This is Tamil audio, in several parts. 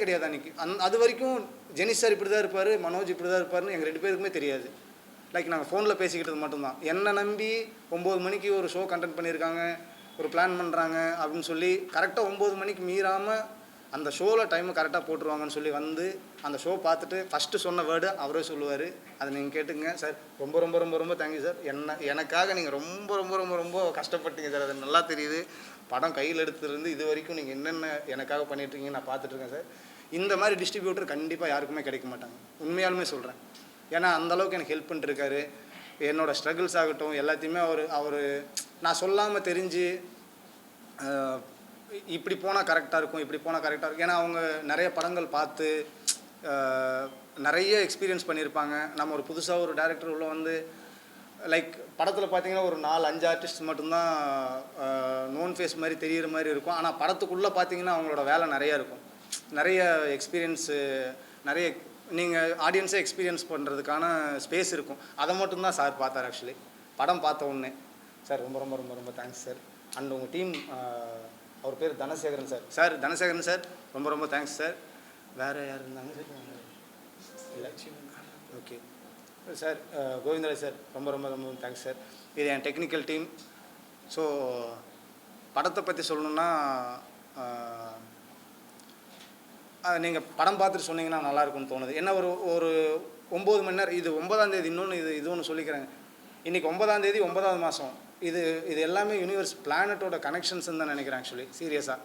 கிடையாது அன்றைக்கி அந் அது வரைக்கும் ஜெனிஸ் சார் இப்படி தான் இருப்பார் மனோஜ் இப்படி தான் இருப்பாருன்னு எங்கள் ரெண்டு பேருக்குமே தெரியாது. லைக் நாங்கள் ஃபோனில் பேசிக்கிட்டது மட்டும்தான். என்னை நம்பி ஒம்பது மணிக்கு ஒரு ஷோ கண்டக்ட் பண்ணியிருக்காங்க ஒரு பிளான் பண்ணுறாங்க அப்படின்னு சொல்லி கரெக்டாக ஒம்பது மணிக்கு மீறாமல் அந்த ஷோவில் டைமை கரெக்டாக போட்டுருவாங்கன்னு சொல்லி வந்து அந்த ஷோ பார்த்துட்டு ஃபஸ்ட்டு சொன்ன வேர்டு அவரே சொல்லுவார். அதை நீங்கள் கேட்டுங்க சார் ரொம்ப ரொம்ப ரொம்ப ரொம்ப தேங்க்யூ சார் என்ன எனக்காக நீங்கள் ரொம்ப ரொம்ப ரொம்ப ரொம்ப கஷ்டப்பட்டீங்க சார் அது நல்லா தெரியுது. படம் கையில் எடுத்துருந்து இது வரைக்கும் நீங்கள் என்னென்ன எனக்காக பண்ணிட்டுருக்கீங்க இருக்கீங்கன்னு நான் பார்த்துட்ருக்கேன் சார் இந்த மாதிரி டிஸ்ட்ரிபியூட்டர் கண்டிப்பாக யாருக்குமே கிடைக்க மாட்டாங்க. உண்மையாலுமே சொல்கிறேன் ஏன்னா அந்த அளவுக்கு எனக்கு ஹெல்ப் பண்ணிட்டுருக்காரு என்னோட ஸ்ட்ரகிள்ஸ் ஆகட்டும் எல்லாத்தையுமே அவர் அவர் நான் சொல்லாமல் தெரிஞ்சு இப்படி போனால் கரெக்டாக இருக்கும் இப்படி போனால் கரெக்டாக இருக்கும். ஏன்னா அவங்க நிறைய படங்கள் பார்த்து நிறைய எக்ஸ்பீரியன்ஸ் பண்ணியிருப்பாங்க நம்ம ஒரு புதுசாக ஒரு டேரக்டர் உள்ள வந்து லைக் படத்தில் பார்த்தீங்கன்னா ஒரு நாலு அஞ்சு ஆர்டிஸ்ட் மட்டும்தான் நோன் ஃபேஸ் மாதிரி தெரியிற மாதிரி இருக்கும். ஆனால் படத்துக்குள்ளே பார்த்தீங்கன்னா அவங்களோட வேலை நிறையா இருக்கும். நிறைய எக்ஸ்பீரியன்ஸு நிறைய நீங்கள் ஆடியன்ஸை எக்ஸ்பீரியன்ஸ் பண்ணுறதுக்கான ஸ்பேஸ் இருக்கும். அதை மட்டும்தான் சார் பார்த்தார் ஆக்சுவலி படம் பார்த்த உடனே. சார் ரொம்ப ரொம்ப ரொம்ப ரொம்ப தேங்க்ஸ் சார். அண்ட் உங்கள் டீம் அவர் பேர் Dhanasekaran sir. Sir Dhanasekaran sir ரொம்ப ரொம்ப தேங்க்ஸ் சார். வேறு யார் இருந்தாங்க? இல்லை ஓகே சார் கோவிந்தராஜ் சார் ரொம்ப ரொம்ப ரொம்ப தேங்க்ஸ் சார். இது என் டெக்னிக்கல் டீம் ஸோ படத்தை பற்றி சொல்லணுன்னா நீங்கள் படம் பார்த்துட்டு சொன்னீங்கன்னா நல்லா இருக்கும்னு தோணுது. என்ன ஒரு ஒரு ஒம்பது மணி நேரம் இது ஒன்பதாம் தேதி இன்னொன்று இது இது ஒன்று சொல்லிக்கிறேங்க. இன்றைக்கி ஒன்பதாம் தேதி ஒன்பதாவது மாதம் இது இது எல்லாமே யூனிவர்ஸ் பிளானட்டோட கனெக்ஷன்ஸ் தான் நினைக்கிறேன் ஆக்சுவலி சீரியஸாக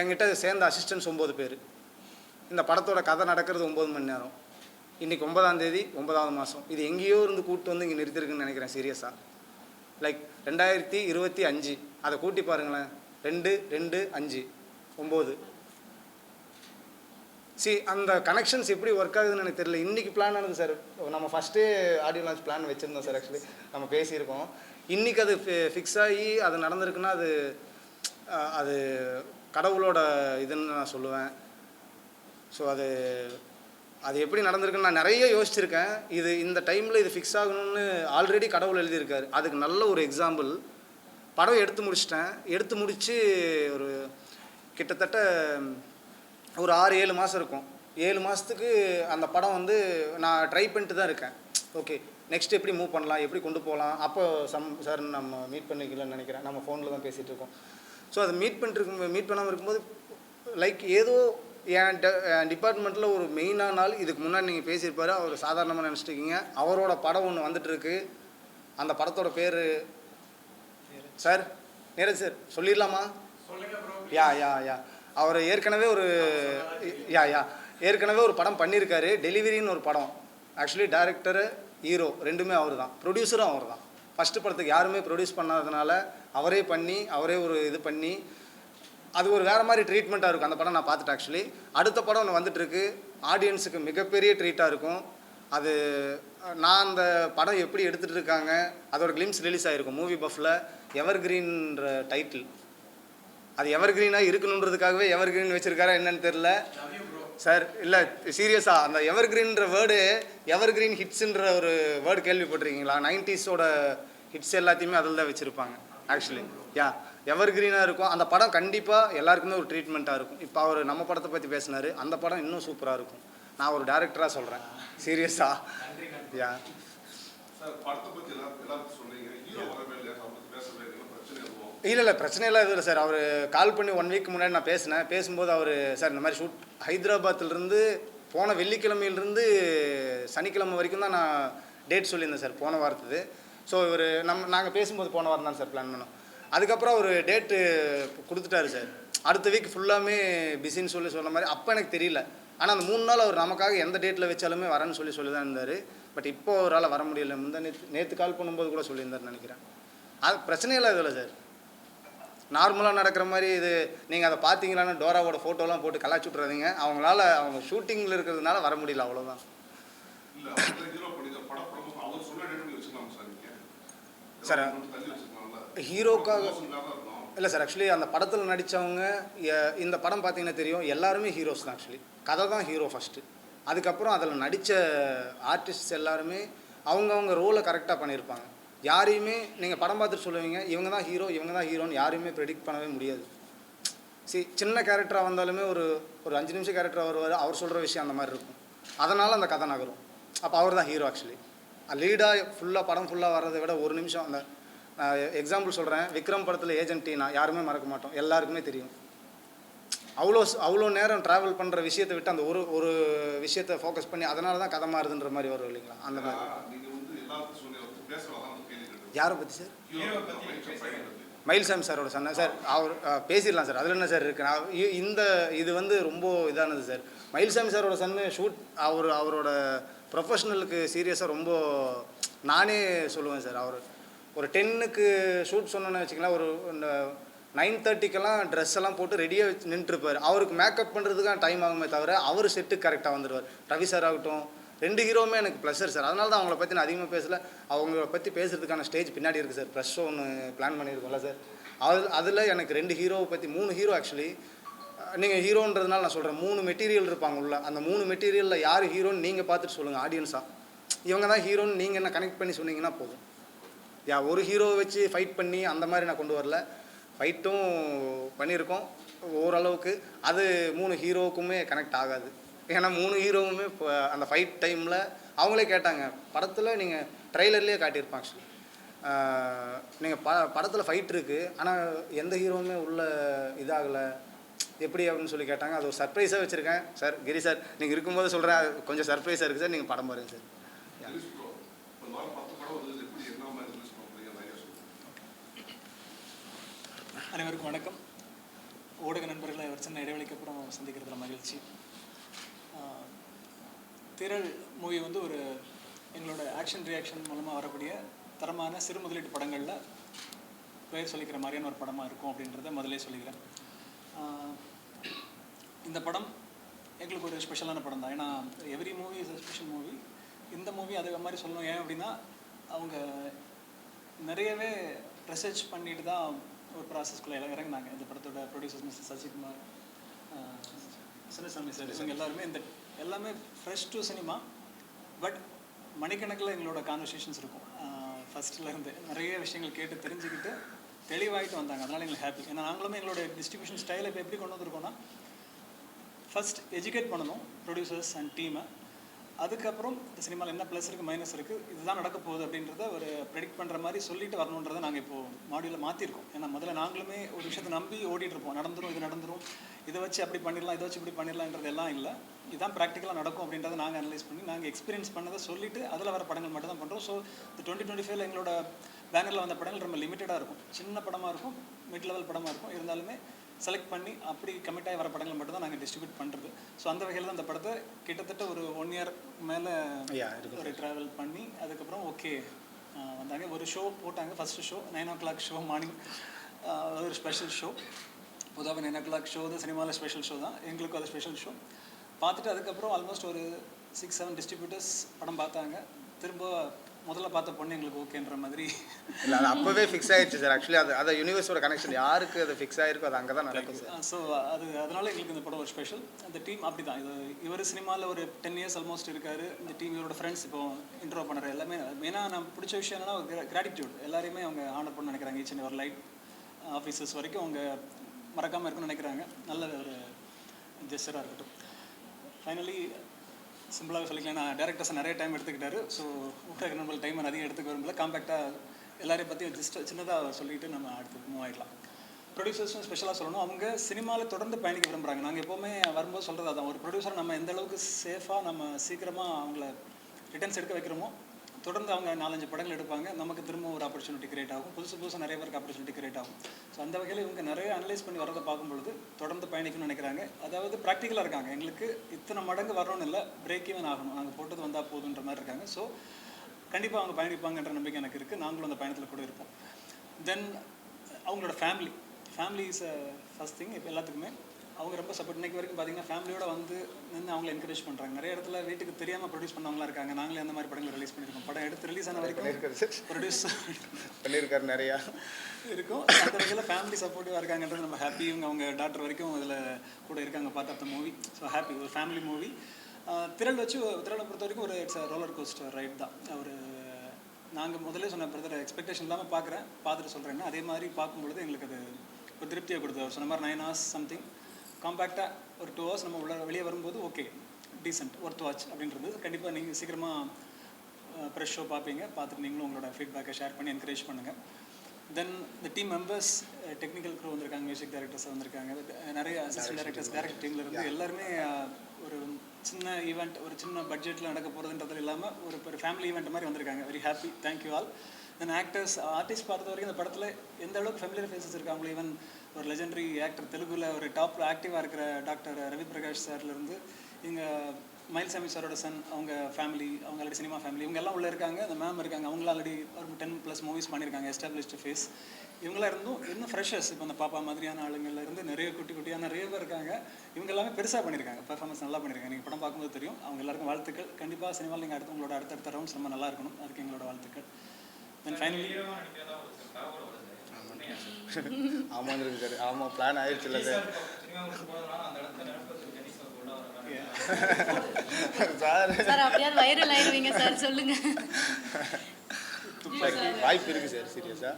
என்கிட்ட சேர்ந்த அசிஸ்டன்ஸ் ஒம்பது பேர். இந்த படத்தோட கதை நடக்கிறது ஒம்பது மணி நேரம். இன்றைக்கி ஒன்பதாம் தேதி ஒன்பதாவது மாதம் இது எங்கேயோ இருந்து கூப்பிட்டு வந்து இங்கே நிறுத்திருக்குன்னு நினைக்கிறேன் சீரியஸாக லைக் ரெண்டாயிரத்தி இருபத்தி அஞ்சு. அதை கூட்டி பாருங்களேன். ரெண்டு ரெண்டு அஞ்சு. ஒம்பது. சி அந்த கனெக்ஷன்ஸ் எப்படி ஒர்க் ஆகுதுன்னு எனக்கு தெரியல. இன்றைக்கி பிளான் ஆனது சார் நம்ம ஃபஸ்ட்டே ஆடியோ லான்ச் பிளான் வச்சுருந்தோம் சார் ஆக்சுவலி நம்ம பேசியிருக்கோம். இன்றைக்கி அது ஃபிக்ஸ் ஆகி அது நடந்திருக்குன்னா அது அது கடவுளோட இதுன்னு நான் சொல்லுவேன். ஸோ அது அது எப்படி நடந்திருக்குன்னு நான் நிறைய யோசிச்சிருக்கேன். இது இந்த டைமில் இது ஃபிக்ஸ் ஆகணும்னு ஆல்ரெடி கடவுள் எழுதியிருக்காரு. அதுக்கு நல்ல ஒரு எக்ஸாம்பிள் படம் எடுத்து முடிச்சிட்டேன். எடுத்து முடித்து ஒரு கிட்டத்தட்ட ஒரு ஆறு ஏழு மாதம் இருக்கும். ஏழு மாதத்துக்கு அந்த படம் வந்து நான் ட்ரை பண்ணிட்டு தான் இருக்கேன். ஓகே நெக்ஸ்ட் எப்படி மூவ் பண்ணலாம் எப்படி கொண்டு போகலாம் அப்போ சம் சார் நம்ம மீட் பண்ணிக்கலன்னு நினைக்கிறேன். நம்ம ஃபோனில் தான் பேசிகிட்டு இருக்கோம். ஸோ அதை மீட் பண்ணிட்டு மீட் பண்ணாமல் இருக்கும்போது லைக் ஏதோ என் டிபார்ட்மெண்ட்டில் ஒரு மெயினான நாள் இதுக்கு முன்னாடி நீங்கள் பேசியிருப்பாரு. அவர் சாதாரணமாக நினச்சிட்டு அவரோட படம் ஒன்று வந்துட்டு இருக்கு. அந்த படத்தோட பேர் சார் நீரஜ் சார் சொல்லிடலாமா? யா யா யா அவர் ஏற்கனவே ஒரு யா யா ஏற்கனவே ஒரு படம் பண்ணியிருக்காரு. டெலிவரின்னு ஒரு படம். ஆக்சுவலி டேரக்டரு ஹீரோ ரெண்டுமே அவர் தான் ப்ரொடியூசரும் அவர் தான் ஃபஸ்ட்டு படத்துக்கு யாருமே ப்ரொடியூஸ் பண்ணாததுனால அவரே பண்ணி அவரே ஒரு இது பண்ணி அது ஒரு வேறு மாதிரி ட்ரீட்மெண்ட்டாக இருக்கும். அந்த படம் நான் பார்த்துட்டேன் ஆக்சுவலி அடுத்த படம் ஒன்று வந்துட்டுருக்கு. ஆடியன்ஸுக்கு மிகப்பெரிய ட்ரீட்டாக இருக்கும். அது நான் அந்த படம் எப்படி எடுத்துகிட்டு இருக்காங்க அதோட கிளிம்ஸ் ரிலீஸ் ஆகிருக்கும் மூவி பஃப்பில் எவர் கிரீன்ற டைட்டில் அது எவர் கிரீனாக இருக்கணுன்றதுக்காகவே எவர் கிரீன் வச்சுருக்காரா என்னன்னு தெரில சார் இல்லை சீரியஸாக அந்த எவர் கிரீன்ற வேர்டு எவர் கிரீன் ஹிட்ஸுன்ற ஒரு வேர்டு கேள்விப்பட்டிருக்கீங்களா? நைன்டிஸோட ஹிட்ஸ் எல்லாத்தையுமே அதில் தான் வச்சுருப்பாங்க ஆக்சுவலி யா எவர் கிரீனாக இருக்கும். அந்த படம் கண்டிப்பாக எல்லாருக்குமே ஒரு ட்ரீட்மெண்ட்டாக இருக்கும். இப்போ அவர் நம்ம படத்தை பற்றி பேசினார். அந்த படம் இன்னும் சூப்பராக இருக்கும். நான் ஒரு டேரக்டராக சொல்கிறேன் சீரியஸாக யா சார் படத்தை பத்தி எல்லாம் எல்லாரும் சொன்னீங்க ஹீரோ வரவே இல்லையா அவரை பத்தி பேசவே இல்லை பிரச்சனை எதுவும் இல்லை இல்லை பிரச்சனையெல்லாம் எதுவும் இல்லை சார் அவர் கால் பண்ணி ஒன் வீக் முன்னாடி நான் பேசினேன். பேசும்போது அவர் சார் இந்த மாதிரி ஷூட் ஹைதராபாத்திலிருந்து போன வெள்ளிக்கிழமையிலேருந்து சனிக்கிழமை வரைக்கும் தான் நான் டேட் சொல்லியிருந்தேன் சார் போன வாரத்துக்கு. ஸோ இவர் நம்ம நாங்கள் பேசும்போது போன வாரம் தான் சார் பிளான் பண்ணோம். அதுக்கப்புறம் அவர் டேட்டு கொடுத்துட்டாரு சார் அடுத்த வீக் ஃபுல்லாமே பிஸின்னு சொல்லி சொன்ன மாதிரி அப்போ எனக்கு தெரியல. ஆனால் அந்த மூணு நாள் அவர் நமக்காக எந்த டேட்டில் வச்சாலுமே வரேன்னு சொல்லி சொல்லி தான் இருந்தார். பட் இப்போ அவரால் வர முடியல. முந்தா நேற்று நேற்று கால் பண்ணும்போது கூட சொல்லியிருந்தார் நினைக்கிறேன். அது பிரச்சனையெல்லாம் இதில் இல்லை சார் நார்மலாக நடக்கிற மாதிரி இது நீங்கள் அதை பார்த்தீங்களான்னு டோராவோட ஃபோட்டோலாம் போட்டு கலாச்சி விட்றாதீங்க அவங்களால அவங்க ஷூட்டிங்கில் இருக்கிறதுனால வர முடியல அவ்வளோதான் சார் ஹீரோக்காக இல்லை சார் ஆக்சுவலி அந்த படத்தில் நடித்தவங்க இந்த படம் பார்த்தீங்கன்னா தெரியும் எல்லாருமே ஹீரோஸ் தான் ஆக்சுவலி கதை தான் ஹீரோ ஃபஸ்ட்டு அதுக்கப்புறம் அதில் நடித்த ஆர்டிஸ்ட் எல்லாருமே அவங்கவுங்க ரோலை கரெக்டாக பண்ணியிருப்பாங்க. யாரையுமே நீங்கள் படம் பார்த்துட்டு சொல்லுவீங்க இவங்க தான் ஹீரோ இவங்க தான் ஹீரோன்னு யாரையுமே ப்ரெடிக்ட் பண்ணவே முடியாது. சி சின்ன கேரக்டராக வந்தாலுமே ஒரு ஒரு அஞ்சு நிமிஷம் கேரக்டராக வருவார் அவர் சொல்கிற விஷயம் அந்த மாதிரி இருக்கும். அதனால் அந்த கதை நகரும். அப்போ அவர் தான் ஹீரோ ஆக்சுவலி லீடாக ஃபுல்லாக படம் ஃபுல்லாக வர்றதை விட ஒரு நிமிஷம் அந்த நான் எக்ஸாம்பிள் சொல்கிறேன் விக்ரம் படத்தில் ஏஜென்ட் டீனா யாருமே மறக்க மாட்டோம். எல்லாருக்குமே தெரியும். அவ்வளோ அவ்வளோ நேரம் ட்ராவல் பண்ணுற விஷயத்தை விட்டு அந்த ஒரு ஒரு விஷயத்தை ஃபோக்கஸ் பண்ணி அதனால தான் கதை மாறுதுன்ற மாதிரி வரும் இல்லைங்களா? அந்த மாதிரி. யாரை பற்றி சார்? மயில்சாமி சாரோட சன்ன சார் அவர் பேசிடலாம் சார். அதில் என்ன சார் இருக்கு? நான் இந்த இது வந்து ரொம்ப இதானது சார். மயில்சாமி சாரோட சன்னு ஷூட் அவர் அவரோட ப்ரொஃபஷனலுக்கு சீரியஸாக ரொம்ப நானே சொல்லுவேன் சார். அவர் ஒரு டென்னுக்கு ஷூட் சொன்னோன்னு வச்சுக்கலாம் ஒரு நைன் தேர்ட்டிக்கெல்லாம் ட்ரெஸ் எல்லாம் போட்டு ரெடியாக வச்சு நின்றுருப்பார். அவருக்கு மேக்கப் பண்ணுறதுக்கான டைம் ஆகுமே தவிர அவர் செட்டுக்கு கரெக்டாக வந்துடுவார் ரவி சார் ஆகட்டும் ரெண்டு ஹீரோவுமே எனக்கு ப்ளஷர் சார் அதனால தான் அவங்கள பற்றி நான் அதிகமாக பேசல. அவங்கள பற்றி பேசுகிறதுக்கான ஸ்டேஜ் பின்னாடி இருக்குது சார் ப்ரெஷ் ஒன்று பிளான் பண்ணியிருக்கோம்ல சார் அது அதில் எனக்கு ரெண்டு ஹீரோவை பற்றி மூணு ஹீரோ ஆக்சுவலி நீங்கள் ஹீரோன்றதுனால நான் சொல்கிறேன் மூணு மெட்டீரியல் இருப்பாங்க உள்ள. அந்த மூணு மெட்டீரியலில் யார் ஹீரோன்னு நீங்கள் பார்த்துட்டு சொல்லுங்கள் ஆடியன்ஸாக இவங்க தான் ஹீரோன்னு நீங்கள் என்ன கனெக்ட் பண்ணி சொன்னீங்கன்னா போதும். யா ஒரு ஹீரோவை வச்சு ஃபைட் பண்ணி அந்த மாதிரி நான் கொண்டு வரல. ஃபைட்டும் பண்ணியிருக்கோம். ஓரளவுக்கு. அது மூணு ஹீரோவுக்குமே கனெக்ட் ஆகாது. ஏன்னா மூணு ஹீரோவுமே இப்போ அந்த ஃபைட் டைமில் அவங்களே கேட்டாங்க. படத்தில் நீங்கள் ட்ரைலர்லேயே காட்டியிருப்பாங்க ஆக்சுவலி நீங்கள் ப படத்தில் ஃபைட் இருக்குது ஆனால் எந்த ஹீரோவுமே உள்ள இதாகலை. எப்படி அப்படின்னு சொல்லி கேட்டாங்க. அது ஒரு சர்ப்ரைஸாக வச்சுருக்கேன். சார் கிரி சார் நீங்கள் இருக்கும்போது சொல்கிறேன் கொஞ்சம் சர்ப்ரைஸாக இருக்குது சார். நீங்கள் படம் பாருங்க சார். அனைவருக்கும் வணக்கம். ஊடக நண்பர்களை ஒரு சின்ன இடைவெளிக்கு அப்புறம் சந்திக்கிறதுல மகிழ்ச்சி. திரள் மூவி வந்து ஒரு எங்களோட ஆக்ஷன் ரியாக்ஷன் மூலமாக வரக்கூடிய தரமான சிறு முதலீட்டு படங்களில் பெயர் சொல்லிக்கிற மாதிரியான ஒரு படமாக இருக்கும் அப்படின்றத முதல்ல சொல்லிக்கிறேன். இந்த படம் எங்களுக்கு ஒரு ஸ்பெஷலான படம் தான் ஏன்னா every movie is special movie இந்த மூவி அதே மாதிரி சொல்லணும். ஏன் அப்படின்னா அவங்க நிறையவே ரிசர்ச் பண்ணிட்டு தான் ஒரு ப்ராசஸ்க்குள்ளே இறங்குனாங்க. இந்த படத்தோட producer mister Sasikumar ah, Chinnasamy sir இவங்க எல்லாருமே இந்த எல்லாமே ஃப்ரெஷ் டு சினிமா பட் மணிக்கணக்கில் எங்களோட கான்வர்சேஷன்ஸ் இருக்கும். ஃபஸ்ட்டில் நிறைய விஷயங்கள் கேட்டு தெரிஞ்சுக்கிட்டு தெளிவாகிட்டு வந்தாங்க. அதனால் எங்களுக்கு ஹாப்பி ஏன்னா நாங்களுமே எங்களோட டிஸ்ட்ரிபியூஷன் ஸ்டைலை இப்போ எப்படி கொண்டு வந்திருக்கோம்னா ஃபர்ஸ்ட் எஜுகேட் பண்ணணும் ப்ரொடியூசர்ஸ் அண்ட் டீமை அதுக்கப்புறம் இந்த சினிமாவில் என்ன ப்ளஸ் இருக்குது மைனஸ் இருக்குது இதுதான் நடக்க போகுது அப்படின்றத ஒரு ப்ரெடிக்ட் பண்ணுற மாதிரி சொல்லிட்டு வரணுன்றதை நாங்கள் இப்போது மாடியூலில் மாற்றிருக்கோம் ஏன்னா முதல்ல நாங்களுமே ஒரு விஷயத்தை நம்பி ஓடிட்டுருப்போம் நடந்துரும் இது நடந்துரும். இதை வச்சு அப்படி பண்ணிடலாம் இதை வச்சு இப்படி பண்ணிடலான்றது எல்லாம் இல்லை. இதுதான் ப்ராக்டிக்கலாக நடக்கும் அப்படின்றத நாங்கள் அனலைஸ் பண்ணி நாங்கள் எக்ஸ்பீரியன்ஸ் பண்ணதை சொல்லிட்டு அதில் வர படங்கள் மட்டும் தான் பண்ணுறோம் ஸோ இந்த டுவெண்ட்டி டுவெண்ட்டி ஃபைவ்ல எங்களோட பேனரில் வந்த படங்கள் ரொம்ப லிமிட்டடாக இருக்கும். சின்ன படமாக இருக்கும் மிட் லெவல் படமாக இருக்கும். இருந்தாலுமே செலக்ட் பண்ணி அப்படி கமிட் ஆகி வர படங்கள் மட்டும் தான் நாங்கள் டிஸ்ட்ரிபியூட் பண்ணுறது ஸோ அந்த வகையில் தான் அந்த படத்தை கிட்டத்தட்ட ஒரு ஒன் இயர் மேலே. ஒரு ட்ராவல் பண்ணி அதுக்கப்புறம் ஓகே வந்தாங்க. ஒரு ஷோ போட்டாங்க. First show nine o'clock show morning ஒரு ஸ்பெஷல் ஷோ பொதுவாக நைன் ஓ கிளாக் ஷோ தான் சினிமாவில் ஸ்பெஷல் ஷோ தான். எங்களுக்கும் அது ஸ்பெஷல் ஷோ பார்த்துட்டு அதுக்கப்புறம் ஆல்மோஸ்ட் ஒரு சிக்ஸ் செவன் டிஸ்ட்ரிபியூட்டர்ஸ் படம் பார்த்தாங்க. திரும்ப முதல்ல பார்த்த பொண்ணு எங்களுக்கு ஓகேன்ற மாதிரி. இல்லை அது அப்போவே ஃபிக்ஸ் ஆயிடுச்சு சார் ஆக்சுவலி அது அது யூனிவர்ஸோட கனெக்ஷன் யாருக்கு அது ஃபிக்ஸ் ஆயிருக்கோ அது அங்கே தான் நடக்கும் சார் ஸோ அது அதனால எங்களுக்கு இந்த படம் ஒரு ஸ்பெஷல் அந்த டீம் அப்படி தான் இது இவர் சினிமாவில் ஒரு டென் இயர்ஸ் ஆல்மோஸ்ட் இருக்காரு. இந்த டீம் இவரோட ஃப்ரெண்ட்ஸ் இப்போ இன்ட்ரோ பண்ணுற எல்லாமே மெயினாக நான் பிடிச்ச விஷயம் என்னன்னா கிராட்டிடியூட் எல்லாரையுமே அவங்க ஆனர் பண்ண நினைக்கிறாங்க ஈச் ஒரு லைட் ஆஃபீஸர்ஸ் வரைக்கும் அவங்க மறக்காமல் இருக்குன்னு நினைக்கிறாங்க. நல்ல ஒரு ஜெஸ்டராக இருக்கட்டும். ஃபைனலி சிம்பிளாக சொல்லிக்கலாம். நான் டேரக்டர்ஸ் நிறைய டைம் எடுத்துக்கிட்டாரு. ஸோ ஊடக நம்ம டைம் அதிகம் எடுத்துக்க விரும்பல. காம்பேக்டாக எல்லாரையும் பற்றி ஜஸ்ட் சின்னதாக சொல்லிட்டு நம்ம அடுத்து மூவ் ஆகிடலாம் ப்ரொடியூசர்ஸும் ஸ்பெஷலாக சொல்லணும். அவங்க சினிமாவில் தொடர்ந்து பயணிக்க விரும்புகிறாங்க நாங்கள் எப்போவுமே வரும்போது சொல்கிறது அதான். ஒரு ப்ரொடியூசர் நம்ம எந்த அளவுக்கு சேஃபாக நம்ம சீக்கிரமாக அவங்கள ரிட்டர்ன்ஸ் எடுக்க வைக்கிறோமோ தொடர்ந்து அவங்க நாலஞ்சு படங்கள் எடுப்பாங்க. நமக்கு திரும்ப ஒரு ஆப்பர்ச்சுனிட்டி கிரியேட் ஆகும். புதுசு புதுசாக நிறைய பேருக்கு ஆப்பர்ச்சுனிட்டி கிரியேட் ஆகும். ஸோ அந்த வகையில் இவங்க நிறைய அனலைஸ் பண்ணி வரதை பார்க்கும்பொழுது தொடர்ந்து பயணிக்கணும்னு நினைக்கிறாங்க. அதாவது ப்ராக்டிக்கலாக இருக்காங்க. எங்களுக்கு இத்தனை மடங்கு வரணும்னு இல்லை பிரேக் ஈவன் ஆகணும். நாங்கள் போட்டது வந்தால் போதுன்ற மாதிரி இருக்காங்க. ஸோ கண்டிப்பாக அவங்க பயணிப்பாங்கன்ற நம்பிக்கை எனக்கு இருக்குது நாங்களும் அந்த பயணத்தில் கூட இருப்போம். தென் அவங்களோட family family is first thing இப்போ எல்லாத்துக்குமே அவங்க ரொம்ப சப்போர்ட் இன்னைக்கு வரைக்கும் பார்த்தீங்கன்னா ஃபேமிலியோட வந்து நின்று அவங்கள என்கரேஜ் பண்ணுறாங்க நிறைய இடத்துல வீட்டுக்கு தெரியாமல் ப்ரொடியூஸ் பண்ணவங்களா இருக்காங்க. நாங்களே அந்த மாதிரி படங்கள் ரிலீஸ் பண்ணியிருக்கோம் படம் எடுத்து ரிலீஸ் ஆன வரைக்கும் ப்ரொடியூஸ் பண்ணியிருக்காரு நிறையா. இருக்கும். அந்த வகையில் ஃபேமிலி சப்போர்ட்டிவாக இருக்காங்கன்றது நம்ம ஹாப்பி இவங்க அவங்க டாக்டர் வரைக்கும் இதில் கூட இருக்காங்க part of the movie so happy ஒரு ஃபேமிலி மூவி திரள் வச்சு திரளை பொறுத்த வரைக்கும் ஒரு இட்ஸ் ரோலர் கோஸ்டர் ரைட் தான். அவர் நாங்கள் முதல்ல சொன்ன பிரதர் எக்ஸ்பெக்டேஷன் இல்லாமல் பார்க்குறேன் பார்த்துட்டு சொல்கிறேன்னா அதே மாதிரி பார்க்கும்பொழுது எங்களுக்கு அது ஒரு திருப்தியை கொடுத்தது. அவர் சொன்ன மாதிரி நைன் ஹவர்ஸ் சம்திங் காம்பேக்டாக ஒரு டூ ஹவர்ஸ் நம்ம உள்ள வெளியே வரும்போது ஓகே டீசென்ட் ஒர்த் வாட்ச் அப்படின்றது. கண்டிப்பாக நீங்கள் சீக்கிரமாக ப்ரெஷ் ஷோ பார்ப்பீங்க. பார்த்துட்டு நீங்களும் உங்களோட ஃபீட்பேக்கை ஷேர் பண்ணி என்கரேஜ் பண்ணுங்கள் தென் இந்த டீம் மெம்பர்ஸ் டெக்னிக்கல் க்ரூ வந்திருக்காங்க மியூசிக் டைரக்டர்ஸ் வந்திருக்காங்க. நிறைய அசிஸ்டன்ட் டைரக்டர்ஸ் டேரக்ட் டீம்ல இருந்து எல்லாருமே ஒரு சின்ன ஈவெண்ட் ஒரு சின்ன பட்ஜெட்டில் நடக்க போகிறதுன்றது இல்லாமல் ஒரு ஒரு ஃபேமிலி ஈவெண்ட் மாதிரி வந்திருக்காங்க. Very happy thank you all then actors artist பார்த்த வரைக்கும் இந்த படத்தில் எந்த அளவுக்கு ஃபெமிலியர் ஃபேஸஸ் இருக்காங்களோ ஈவன் ஒரு லெஜெண்டரி ஆக்டர் தெலுங்குல ஒரு டாப் ஆக்டிவாக இருக்கிற டாக்டர் ரவி பிரகாஷ் சார்லேருந்து இங்கே மயில்சாமி சாரோட சன் அவங்க ஃபேமிலி அவங்க ஆல்ரெடி சினிமா ஃபேமிலி இவங்க எல்லாம் உள்ளே இருக்காங்க. அந்த மேம் இருக்காங்க. அவங்களும் ஆல்ரெடி ஒரு டென் ப்ளஸ் மூவிஸ் பண்ணியிருக்காங்க. எஸ்டாப்ளிஷ்டு ஃபேஸ் இவங்களாம் இருந்தும் இன்னும் ஃப்ரெஷர்ஸ் இப்போ அந்த பாப்பா மாதிரியான ஆளுங்கள்ல இருந்து நிறைய குட்டி குட்டியான நிறைய பேர் இருக்காங்க. இவங்க எல்லாமே பெருசாக பண்ணியிருக்காங்க. பெர்ஃபார்மன்ஸ் நல்லா பண்ணியிருக்காங்க. நீங்கள் படம் பார்க்கும்போது தெரியும். அவங்க எல்லாருக்கும் வாழ்த்துக்கள். கண்டிப்பாக சினிமாவில் நீங்கள் அடுத்து உங்களோட அடுத்தடுத்த ரவுண்ட்ஸ் ரொம்ப நல்லா இருக்கணும். அதுக்கு எங்களோட வாழ்த்துக்கள். தென் ஃபைனலி ஆமாம் இருக்கு சார் ஆமாம் பிளான் ஆயிடுச்சுல்ல சார். சார். சார் அப்படியாவது வைரல் ஆயிடுவீங்க சார். சொல்லுங்க. வாய்ப்பு இருக்கு சார். சீரியஸா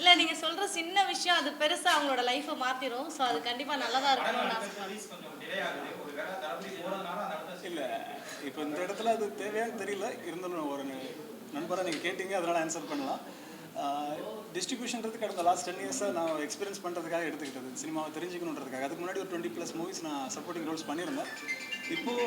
இல்ல நீங்க சொல்ற சின்ன விஷயம் அது பெருசா அவங்களோட லைஃபை மாத்திரும். ஸோ அது கண்டிப்பா நல்லதா ஆசைப்படுறேன் இல்லை இப்போ இந்த இடத்துல அது தேவையான்னு தெரியல. இருந்தாலும் ஒரு நண்பராக நீங்கள் கேட்டீங்க அதனால் ஆன்சர் பண்ணலாம். டிஸ்ட்ரிபியூஷன்றது கடந்த லாஸ்ட் டென் இயர்ஸாக நான் எக்ஸ்பீரியன்ஸ் பண்ணுறதுக்காக எடுத்துக்கிட்டது. சினிமாவை தெரிஞ்சுக்கணுன்றதுக்காக. அதுக்கு முன்னாடி ஒரு டுவெண்ட்டி ப்ளஸ் மூவிஸ் நான் சப்போர்ட்டிங் ரோல்ஸ் பண்ணியிருந்தேன். இப்போது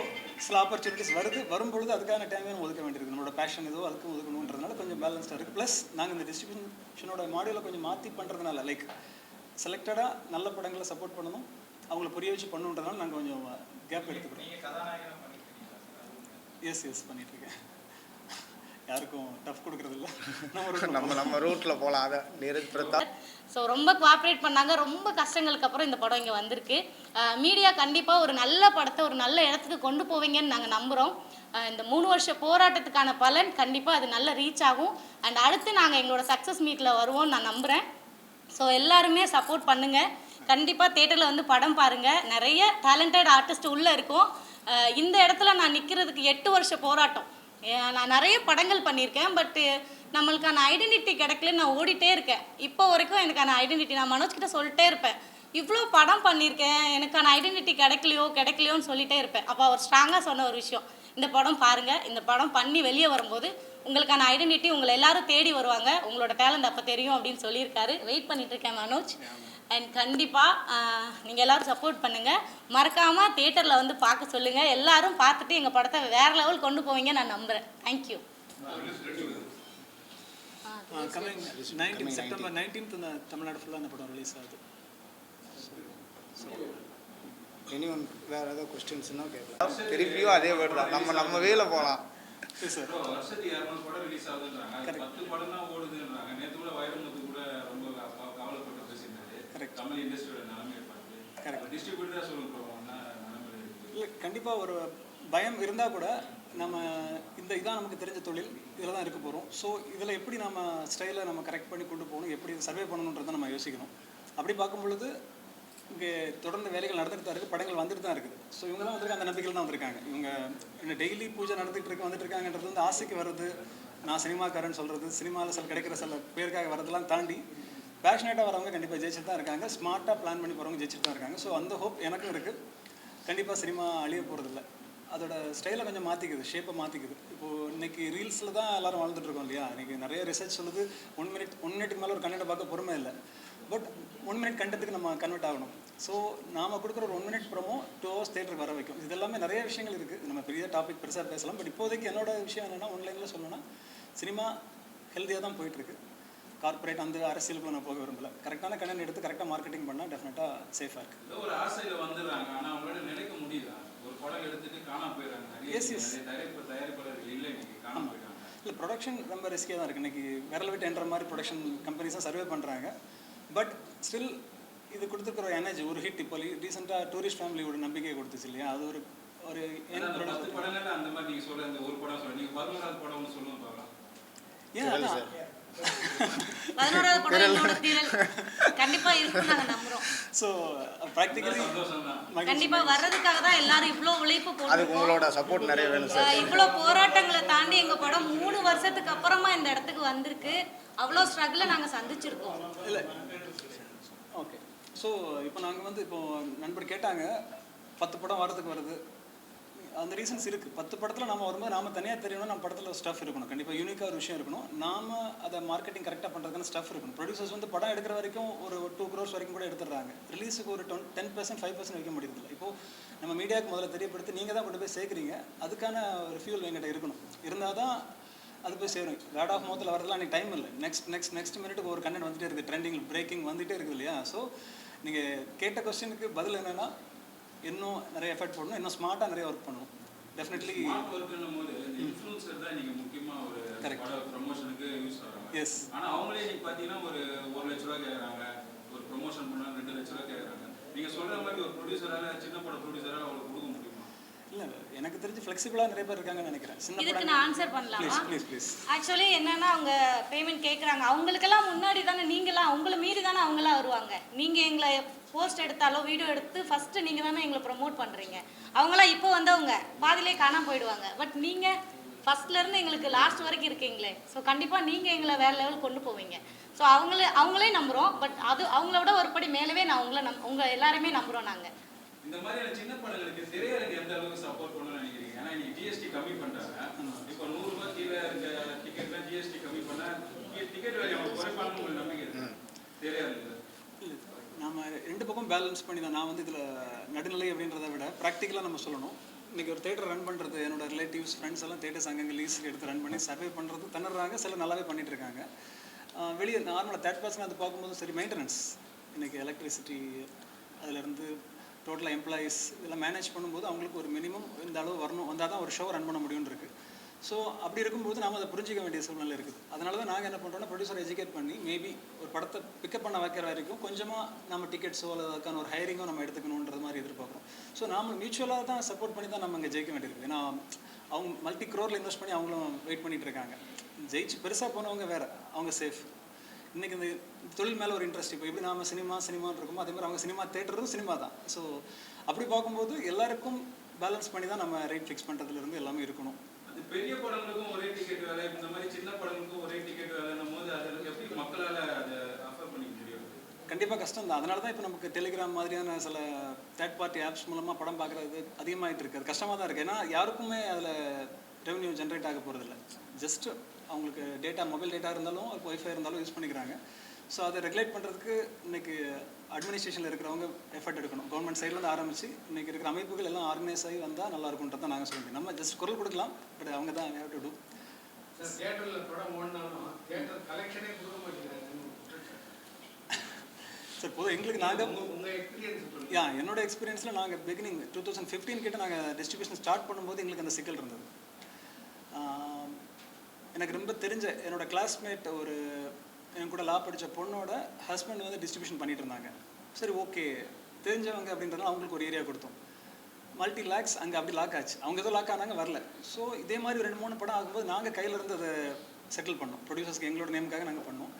சில ஆப்பர்ச்சுனிட்டிஸ் வருது. வரும்பொழுது அதுக்கான டைமே நம்ம ஒதுக்க வேண்டியிருக்கு. நம்மளோட பேஷன் ஏதோ அதுக்கும் ஒதுக்கணுன்றதுனால கொஞ்சம் பேலன்ஸ்டாக இருக்குது ப்ளஸ் நாங்கள் இந்த டிஸ்ட்ரிபியூஷனோட மாடியூலை கொஞ்சம் மாற்றி பண்ணுறதுனால லைக் செலக்டடாக நல்ல படங்களை சப்போர்ட் பண்ணணும். அவங்கள புரிய வச்சு பண்ணுன்றதுனால நாங்கள் கொஞ்சம் கேப் எடுத்துக்கிறோம். எஸ் எஸ் பண்ணிட்டு இருக்கேன். யாருக்கும் டஃப் கொடுக்கறது இல்ல நம்ம நம்ம ரூட்ல போகலாம் அதை நீரஜ் பிரதாப் ஸோ ரொம்ப கோஆப்ரேட் பண்ணாங்க. ரொம்ப கஷ்டங்களுக்கு அப்புறம் இந்த படம் இங்கே வந்திருக்கு. மீடியா கண்டிப்பாக ஒரு நல்ல படத்தை ஒரு நல்ல இடத்துக்கு கொண்டு போவீங்கன்னு நாங்கள் நம்புகிறோம் இந்த மூணு வருஷ போராட்டத்துக்கான பலன் கண்டிப்பாக அது நல்ல ரீச் ஆகும். அண்ட் அடுத்து நாங்கள் எங்களோட சக்ஸஸ் மீட்டில் வருவோம்னு நான் நம்புகிறேன் ஸோ எல்லாருமே சப்போர்ட் பண்ணுங்கள் கண்டிப்பாக தேட்டரில் வந்து படம் பாருங்கள் நிறைய டேலண்டட் ஆர்டிஸ்ட் உள்ளே இருக்கும். இந்த இடத்துல நான் நிற்கிறதுக்கு எட்டு வருஷ போராட்டம். நான் நிறைய படங்கள் பண்ணியிருக்கேன் பட்டு நம்மளுக்கான ஐடென்டிட்டி கிடைக்கலன்னு நான் ஓடிட்டே இருக்கேன். இப்போ வரைக்கும் எனக்கான ஐடென்டிட்டி நான் மனோஜ்கிட்ட சொல்லிட்டே இருப்பேன். இவ்வளோ படம் பண்ணியிருக்கேன் எனக்கான ஐடென்டிட்டி கிடைக்கலையோ கிடைக்கலையோன்னு சொல்லிட்டே இருப்பேன். அப்போ அவர் ஸ்ட்ராங்காக சொன்ன ஒரு விஷயம் இந்த படம் பாருங்கள் இந்த படம் பண்ணி வெளியே வரும்போது உங்களுக்கான ஐடென்டிட்டி உங்களை எல்லாரும் தேடி வருவாங்க. உங்களோட டேலண்ட் அப்போ தெரியும் அப்படின்னு சொல்லியிருக்காரு. வெயிட் பண்ணிட்டு இருக்கேன் மனோஜ். அண்ட் கண்டிப்பாக நீங்கள் எல்லாரும் சப்போர்ட் பண்ணுங்கள் மறக்காமல் தேட்டரில் வந்து பார்க்க சொல்லுங்கள் எல்லாரும் பார்த்துட்டு எங்கள் படத்தை வேறு லெவல் கொண்டு போவீங்க நான் நம்புகிறேன் thank you coming nineteen September nineteenth இந்த தமிழ்நாடு ஃபுல்லாக அந்த படம் ரிலீஸ் ஆகுது. இனி ஒன் வேற ஏதாவது கொஸ்டின்ஸ்னா கேட்கலாம். திருப்பியும் அதே வேர்டு தான். நம்ம நம்ம வேல போகலாம் கண்டிப்பாக ஒரு பயம் இருந்தால் கூட நம்ம இந்த இதான் நமக்கு தெரிஞ்ச தொழில் இதில் தான் இருக்க போகிறோம் ஸோ இதில் எப்படி நம்ம ஸ்டைலை நம்ம கரெக்ட் பண்ணி கொண்டு போகணும் எப்படி சர்வே பண்ணணுன்றதை நம்ம யோசிக்கணும். அப்படி பார்க்கும் பொழுது இங்கே தொடர்ந்து வேலைகள் நடந்துட்டு தான் இருக்குது படங்கள் வந்துட்டு தான் இருக்குது. ஸோ இவங்கெல்லாம் வந்துருக்கு அந்த நம்பிக்கையில் தான் வந்திருக்காங்க. இவங்க என்ன டெய்லி பூஜை நடந்துகிட்டு இருக்கு வந்துட்டு இருக்காங்கன்றது வந்து ஆசைக்கு வர்றது நான் சினிமாக்காரன் சொல்கிறது சினிமாவில் சில கிடைக்கிற சில பேருக்காக வரதெல்லாம் தாண்டி பேஷனேட்டாக வரவங்க கண்டிப்பாக ஜெயிச்சுட்டு தான் இருக்காங்க. ஸ்மார்ட்டாக பிளான் பண்ணி போகிறவங்க ஜெயிச்சுட்டு தான் இருக்காங்க. ஸோ அந்த ஹோப் எனக்கும் இருக்குது கண்டிப்பாக சினிமா அழிய போகிறதில்ல அதோட ஸ்டைலை கொஞ்சம் மாற்றிக்குது ஷேப்பை மாற்றிக்குது இப்போது இன்னைக்கு ரீல்ஸில் தான் எல்லோரும் வாழ்ந்துட்டு இருக்கோம் இல்லையா? இன்றைக்கி நிறைய ரிசர்ச் சொல்லுது ஒன் மினிட் ஒன் மினிட்டுக்கு மேலே ஒரு கண்டென்ட்டை பார்க்க பொறுமை இல்லை. பட் ஒன் மினிட் கண்டென்ட்டுக்கு நம்ம கன்வெர்ட் ஆகணும். ஸோ நாம கொடுக்குற ஒரு one minute promo two hours தேட்டருக்கு வர வைக்கும். இது எல்லாமே நிறைய விஷயங்கள் இருக்குது நம்ம பெரிய டாபிக் பெருசாக பேசலாம். பட் இப்போதைக்கு என்னோட விஷயம் என்னென்னா ஒன்லைனில் சொல்லணும்னா சினிமா ஹெல்த்தியாக தான் போயிட்டுருக்கு. கார்ப்பரேட் அந்த அரசியலுக்குள்ள நான் போக விரும்பல. கரெக்டான கண்டென்ட் எடுத்து கரெக்டாக மார்க்கெட்டிங் பண்ணால் டெஃபினட்டாக சேஃபாக இருக்குது ஏதோ ஒரு ஆசையில வந்துடுறாங்க. ஆனா அவங்களால நினைக்க முடியுதா ஒரு படம் எடுத்துட்டு காணாம போயிடுறாங்க. yes. நிறைய தயாரிப்பு தயாரிப்பாளர்கள் இல்லை இன்னைக்கு காணாம போயிட்டாங்க. இல்லை ப்ரொடக்ஷன் ரொம்ப ரிஸ்கியாக தான் இருக்குது இன்றைக்கி விரல் விட்டு என்ற மாதிரி ப்ரொடக்ஷன் கம்பெனிஸாக சர்வே பண்ணுறாங்க பட் ஸ்டில் இது கொடுத்துருக்குற எனர்ஜி ஒரு ஹிட் இப்போ ரீசெண்டாக டூரிஸ்ட் ஃபேமிலியோட நம்பிக்கையை கொடுத்துச்சு இல்லையா? அது ஒரு ஒரு அந்த மாதிரி நீங்க சொல்ற அந்த ஒரு படம் சொல்ல நீங்க பதினோராவது படம் ஒன்று சொல்லுங்க பார்க்கலாம் ஏன் அதான். பதினோராவது படம் என்னோட கண்டிப்பா நாங்க நம்புறோம். ஸோ தான் கண்டிப்பா வர்றதுக்காக தான் எல்லாரும் இவ்வளோ உழைப்பு போட்டுருக்கோம் உங்களோட சப்போர்ட் நிறைய வேணும் சார் இவ்வளோ போராட்டங்களை தாண்டி எங்க படம் மூணு வருஷத்துக்கு அப்புறமா இந்த இடத்துக்கு வந்திருக்கு. அவ்வளோ ஸ்ட்ரகிளை நாங்க சந்திச்சிருக்கோம். இல்லை. ஓகே ஸோ இப்போ நாங்கள் வந்து இப்போ நண்பர் கேட்டாங்க பத்து படம் வரதுக்கு வருது. அந்த ரீசன்ஸ் இருக்குது பத்து படத்தில் நம்ம வரும்போது நாம தனியாக தெரியணும் நம்ம படத்தில் ஸ்டஃப் இருக்கணும். கண்டிப்பாக யூனிக்காக ஒரு விஷயம் இருக்கணும். நாம அதை மார்க்கெட்டிங் கரெக்டாக பண்ணுறதுக்கான ஸ்டஃப் இருக்கணும். ப்ரொடியூசர்ஸ் வந்து படம் எடுக்கிற வரைக்கும் ஒரு டூ க்ரோர்ஸ் வரைக்கும் கூட எடுத்துடுறாங்க. ரிலீஸுக்கு ஒரு டொன் டென் பர்சன்ட் ஃபைவ் பர்சன்ட் வைக்க முடியுது இப்போ நம்ம மீடியாவுக்கு முதல்ல தெரியப்படுத்தி நீங்கள் தான் கொண்டு போய் சேர்க்குறீங்க. அதுக்கான ஒரு ஃபியூல் எங்கிட்ட இருக்கணும். இருந்தால் தான் அது போய் சேரும். வேர்ட் ஆஃப் மவுத்தில் வரதுலாம் அன்றைக்கி டைம் இல்லை. நெக்ஸ்ட் நெக்ஸ்ட் நெக்ஸ்ட் மினிட்டுக்கு ஒரு கண்டென்ட் வந்துட்டே இருக்குது ட்ரெண்டிங் பிரேக்கிங் வந்துட்டே இருக்குது இல்லையா? ஸோ நீங்கள் கேட்ட கொஸ்டினுக்கு பதில் என்னென்னா இன்னும் நிறைய எஃபர்ட் போடணும். இன்னும் ஸ்மார்ட்டாக நிறைய ஒர்க் பண்ணணும். டெஃபினெட்லி எஸ் ஆனா அவங்களே நீங்க பாத்தீங்கன்னா ஒரு ஒரு லட்ச ரூபா கேக்குறாங்க ஒரு ப்ரொமோஷன் பண்ணா ரெண்டு லட்ச ரூபா கேக்குறாங்க. நீங்க சொல்ற மாதிரி ஒரு ப்ரொடியூசரால சின்ன பட ப்ரொடியூசரால அவங்களுக்கு இல்லை எனக்கு தெரிஞ்சு ஃப்ளெக்சிபிளாக நிறைய பேர் இருக்காங்கன்னு நினைக்கிறேன். சின்ன இதுக்கு நான் ஆன்சர் பண்ணலாமா? ப்ளீஸ் ப்ளீஸ் ப்ளீஸ் ஆக்சுவலி என்னன்னா அவங்க பேமெண்ட் கேட்குறாங்க அவங்களுக்கெல்லாம் முன்னாடி தானே நீங்களாம் உங்களை மீறி தானே அவங்களாம் வருவாங்க. நீங்கள் எங்களை போஸ்ட் எடுத்தாலோ வீடியோ எடுத்து ஃபஸ்ட்டு நீங்கள் தானே எங்களை ப்ரொமோட் பண்ணுறீங்க அவங்களாம் இப்போ வந்தவங்க பாதியிலே காணாம போயிடுவாங்க. பட் நீங்கள் ஃபஸ்ட்லேருந்து எங்களுக்கு லாஸ்ட் வரைக்கும் இருக்கீங்களே. ஸோ கண்டிப்பாக நீங்கள் எங்களை வேறு லெவல் கொண்டு போவீங்க. ஸோ அவங்களே அவங்களே நம்புகிறோம் பட் அது அவங்கள விட ஒரு படி மேலவே நான் உங்களை நம் உங்கள் எல்லாருமே நம்புகிறோம் நாங்கள் இந்த மாதிரியான சின்ன படங்களுக்கு திரையரங்கு எந்த அளவுக்கு சப்போர்ட் பண்ணணும்னு நினைக்கிறீங்க? ஏன்னா இன்னைக்கு ஜிஎஸ்டி கம்மி பண்றாங்க. இப்போ நூறு ரூபாய் கீழே இருக்க டிக்கெட்லாம் ஜிஎஸ்டி கம்மி பண்ணா டிக்கெட் விலை அவங்க குறைப்பாங்கன்னு உங்களுக்கு நம்பிக்கை இருக்கு? திரையரங்கு இல்லை நாம ரெண்டு பக்கம் பேலன்ஸ் பண்ணி தான். நான் வந்து இதில் நடுநிலை அப்படின்றத விட ப்ராக்டிக்கலாக நம்ம சொல்லணும். இன்றைக்கி ஒரு தேட்டர் ரன் பண்ணுறது என்னோட ரிலேட்டிவ்ஸ் ஃப்ரெண்ட்ஸ் எல்லாம் தேட்டர்ஸ் அங்கங்கே லீஸுக்கு எடுத்து ரன் பண்ணி சர்வே பண்ணுறது திணறாங்க சில நல்லாவே பண்ணிட்டு இருக்காங்க. வெளியே நார்மலாக தேர்ட் பர்சன் அது பார்க்கும்போது சரி மெயின்டெனன்ஸ் இன்றைக்கி எலக்ட்ரிசிட்டி அதுலேருந்து டோட்டலாக எம்ப்ளாயீஸ் இதெல்லாம் மேனேஜ் பண்ணும்போது அவங்களுக்கு ஒரு மினிமம் இந்த அளவு வரணும் வந்தால் தான் ஒரு ஷோ ரன் பண்ண முடியும்னு இருக்குது ஸோ அப்படி இருக்கும்போது நாம அதை புரிஞ்சிக்க வேண்டிய சூழ்நிலை இருக்குது. அதனால தான் நாங்கள் என்ன பண்ணுறோம்னா ப்ரொடியூசர் எஜுகேட் பண்ணி மேபி ஒரு படத்தை பிக்கப் பண்ண வைக்கிற வரைக்கும் கொஞ்சமாக நம்ம டிக்கெட்ஸோ அல்லது அதுக்கான ஒரு ஹையரிங்கோ நம்ம எடுத்துக்கணுன்றது மாதிரி எதிர்பார்க்குறோம். ஸோ நாம் மியூச்சுவலாக தான் சப்போர்ட் பண்ணி தான் நம்ம இங்கே ஜெயிக்க வேண்டியிருக்கு. ஏன்னா அவங்க மல்டி க்ரோரில் இன்வெஸ்ட் பண்ணி அவங்களும் வெயிட் பண்ணிகிட்டு இருக்காங்க. ஜெயிச்சு பெருசாக போனவங்க வேறு. அவங்க சேஃப் இன்னைக்கு இந்த தொழில் மேலே ஒரு இன்ட்ரெஸ்ட் இப்போ எப்படி நாம சினிமா சினிமான்னு இருக்குமோ அதே மாதிரி அவங்க சினிமா தேட்டரும் சினிமா தான். ஸோ அப்படி பார்க்கும்போது எல்லாருக்கும் பேலன்ஸ் பண்ணி தான் நம்ம ரேட் ஃபிக்ஸ் பண்ணுறதுலேருந்து எல்லாமே இருக்கணும். அது பெரிய படங்களுக்கும் ஒரே டிக்கெட் வேலை இந்த மாதிரி சின்ன படங்களுக்கும் ஒரே டிக்கெட் வேலைன்னும் போது அது எப்படி மக்களால அதை அஃபர் பண்ணிக்க முடியும்? கண்டிப்பாக கஷ்டம் தான். அதனால தான் இப்போ நமக்கு டெலிகிராம் மாதிரியான சில தேர்ட் பார்ட்டி ஆப்ஸ் மூலமாக படம் பார்க்குறது அதிகமாகிட்டு இருக்கு. அது கஷ்டமாக தான் இருக்குது ஏன்னா யாருக்குமே அதில் ரெவன்யூ ஜென்ரேட் ஆக போகிறதில்ல ஜஸ்ட் அவங்களுக்கு டேட்டா மொபைல் டேட்டா இருந்தாலும் ஒய்ஃபை இருந்தாலும் யூஸ் பண்ணிக்கிறாங்க. ஸோ அதை ரெகுலேட் பண்ணுறதுக்கு இன்னைக்கு அட்மினிஸ்ட்ரேஷனில் இருக்கிறவங்க எஃபர்ட் எடுக்கணும். கவர்மெண்ட் சைட்லேருந்து ஆரம்பிச்சு இன்னைக்கு இருக்கிற அமைப்புகள் எல்லாம் ஆர்கனைஸ் ஆகி வந்தால் நல்லா இருக்கும்ன்றத தான் நாங்கள் சொல்லுவோம் நம்ம ஜஸ்ட் குரல் கொடுக்கலாம் பட் அவங்க தான் ஹேவ் டு டூ சார் தியேட்டர்ல படம் ஓடினாலும் தியேட்டர் கலெக்ஷனே கொடுக்க மாட்டேங்கிறாங்க சார் பொதுவாக எங்களுக்கு நாங்கள் யா என்னோட எக்ஸ்பீரியன்ஸில் நாங்கள் பிகினிங் டூ தௌசண்ட் ஃபிஃப்டீன் கிட்ட நாங்கள் டிஸ்ட்ரிபியூஷன் ஸ்டார்ட் பண்ணும்போது எங்களுக்கு அந்த சிக்கல் இருந்தது. எனக்கு ரொம்ப தெரிஞ்ச என்னோட கிளாஸ்மேட் ஒரு என் கூட லா படித்த பொண்ணோட ஹஸ்பண்ட் வந்து டிஸ்ட்ரிபியூஷன் பண்ணிட்டு இருந்தாங்க. சரி ஓகே தெரிஞ்சவங்க அப்படின்றதுனால அவங்களுக்கு ஒரு ஏரியா கொடுத்தோம். மல்டி லேக்ஸ் அங்கே அப்படி லாக் ஆச்சு. அவங்க ஏதோ லாக் ஆனாங்க வரல. ஸோ இதே மாதிரி ரெண்டு மூணு படம் ஆகும்போது நாங்கள் கையில் இருந்து அதை செட்டில் பண்ணோம். ப்ரொடியூசர்ஸ்க்கு எங்களோட நேமுக்காக நாங்கள் பண்ணோம்.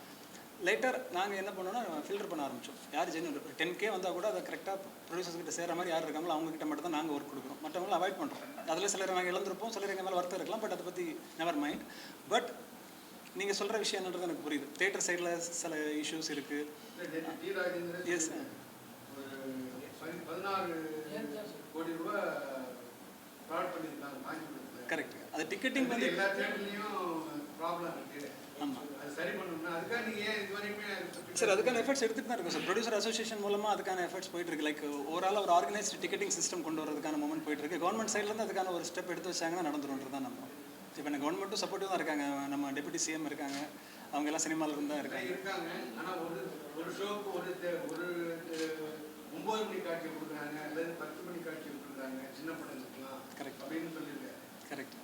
லேட்டர் நாங்கள் என்ன பண்ணோம்னா ஃபில்டர் பண்ண ஆரம்பித்தோம் யார் ஜென்யூன் டென் கே வந்தால் கூட அதை கரெக்டாக ப்ரொடியூசர்ஸ் கிட்ட சேர மாதிரி யார் இருக்காங்களோ அவங்க கிட்ட மட்டும் தான் நாங்கள் ஒர்க் கொடுக்குறோம். மற்றவங்களை அவாய்ட் பண்ணுறோம் அதில் சிலர் நாங்கள் இழந்திருப்போம் சிலர் எங்கள் மேலே வருத்தம் இருக்கலாம் பட் அதை பற்றி நெவர் மைண்ட் பட் நீங்கள் சொல்கிற விஷயம் என்னன்றது எனக்கு புரியுது. தேட்டர் சைடில் சில இஷ்யூஸ் இருக்குது காஞ்சிபுரத்தில் கரெக்ட் அது டிக்கெட்டிங் வந்து எல்லா தேட்டர்லையும் ப்ராப்ளம் இருக்கு. ஆமா. சரி அதுக்கான எஃபர்ட்ஸ் எடுத்துட்டு தான் இருக்கும் சார் ப்ரொடியூசர் அசோசியேஷன் மூலமாக அதுக்கான எஃபர்ட்ஸ் போயிட்டு இருக்கு. லைக் ஓவரால் ஒரு ஆர்கனைஸ்டு டிக்கெட்டிங் சிஸ்டம் கொண்டு வரதுக்கான மூமெண்ட் போயிட்டு இருக்கு. கவர்மெண்ட் சைட்லேருந்து அதுக்கான ஒரு ஸ்டெப் எடுத்து வச்சாங்கன்னா நடந்துருன்றது தான் நம்ம இப்போ எனக்கு கவர்மெண்ட்டும் சப்போர்ட்டிவ் தான் இருக்காங்க. நம்ம டெபுட்டி சிஎம் இருக்காங்க. அவங்க எல்லாம் சினிமால இருந்து தான் இருக்காங்க. இருக்காங்க. ஆனா ஒரு ஒரு ஷோக்கு ஒரு ஒரு தே- ஒன்பது மணி காட்சி கொடுக்குறாங்க. அல்லது பத்து மணி காட்சி கொடுக்குறாங்க. சின்ன படங்களுக்குலாம் Correct. அப்படின்னு சொல்லியிருக்காரு கரெக்ட்